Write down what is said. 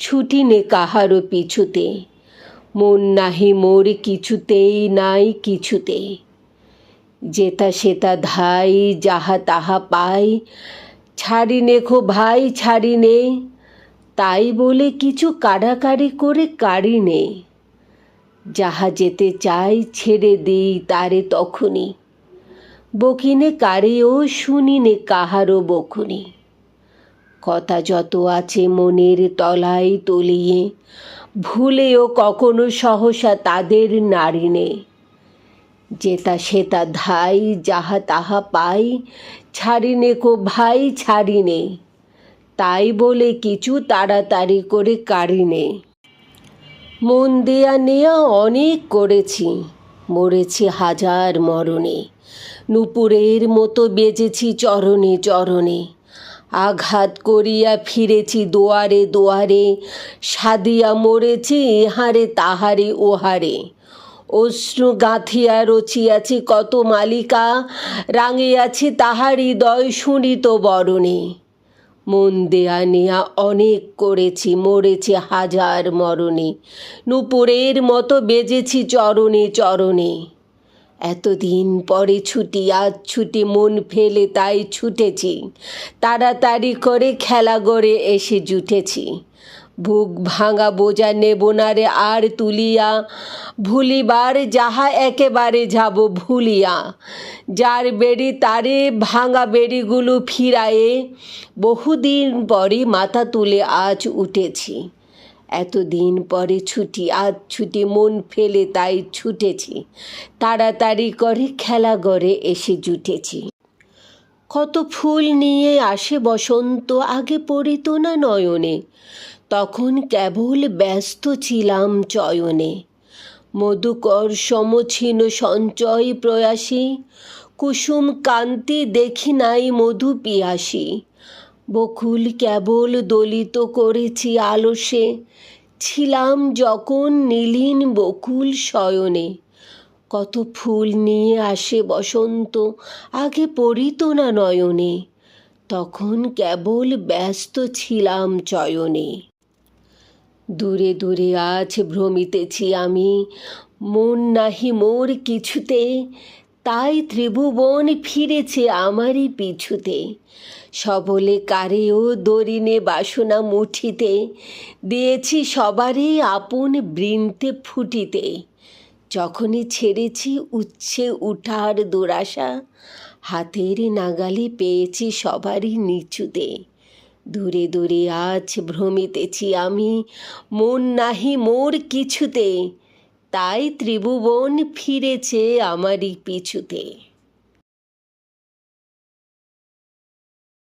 ছুটি নে কাহারও পিছুতে। মন নাহি মোর কিছুতেই, নাই কিছুতে। যেতা সেতা ধাই, যাহা তাহা পাই, ছাড়ি নেখো ভাই, ছাড়ি নে। তাই বলে কিছু কাড়াকাড়ি করে কাড়ি নে। যাহা যেতে চাই ছেড়ে দিই তারে তখনই বকিনে কারেও শুনিনে কাহারও বকুনি। কথা যত আছে মনের তলায় তলিয়ে, ভুলেও কখনো সহসা তাদের নারিনে। যেতা সেতা ধাই, যাহা তাহা পাই, ছাড়িনে কো ভাই ছাড়িনে। তাই বলে কিছু তাড়াতাড়ি করে কাড়িনে। মন দেয়া নেয়া অনেক করেছি, মরেছি হাজার মরণে। নুপুরের মতো বেজেছি চরণে চরণে। আঘাত করিয়া ফিরেছি দুয়ারে দুয়ারে, সাদিয়া মরেছি ইহারে তাহারে ওহারে। অশ্রু গাঁথিয়া রচিয়াছি কত মালিকা, রাঙিয়াছি তাহার হৃদয় শুনিত বরণে। মন দেয়া নেয়া অনেক করেছি, মরেছি হাজার মরণে। নুপুরের মতো বেজেছি চরণে চরণে। এতদিন পরে ছুটি, আজ ছুটি, মন ফেলে তাই ছুটেছি। তাড়াতাড়ি করে খেলা গড়ে এসে জুটেছি। বুক ভাঙা বোঝা নেব না রে আর তুলিয়া। ভুলিবার যাহা একেবারে যাব ভুলিয়া। যার বেড়ি তারে ভাঙা বেড়িগুলো ফিরায়ে বহুদিন পরে মাথা তুলে আজ উঠেছি। এতদিন পরে ছুটি, আজ ছুটি, মন ফেলে তাই ছুটেছি। তাড়াতাড়ি করে খেলা গড়ে এসে জুটেছি। কত ফুল নিয়ে আসে বসন্ত, আগে পড়িত না নয়নে। তখন কেবল ব্যস্ত ছিলাম চয়নে। মধুকর সমছিন সঞ্চয় প্রয়াসী, কুসুম কান্তি দেখি নাই মধু পিয়াসী বকুল কেবল দলিত করেছি আলসে। ছিলাম যখন নীলিন বকুল শয়নে। কত ফুল নিয়ে আসে বসন্ত, আগে পড়িত না নয়নে। তখন কেবল ব্যস্ত ছিলাম চয়নে। দূরে দূরে আজ ভ্রমিতেছি আমি, মন নাহি মোর কিছুতে। তাই ত্রিভুবন ফিরেছে আমারই পিছুতে। সবলে কারেও দরিনে বাসনা মুঠিতে, দিয়েছি সবারই আপন বৃন্তে ফুটিতে। যখনই ছেড়েছি উচ্ছে উঠার দুরাশা, হাতের নাগালে পেয়েছি সবারই নিচুতে। দূরে দূরে আজ ভ্রমিতেছি আমি, মন নাহি মোর কিছুতে। তাই ত্রিভুবন ফিরেছে আমারই পিছুতে।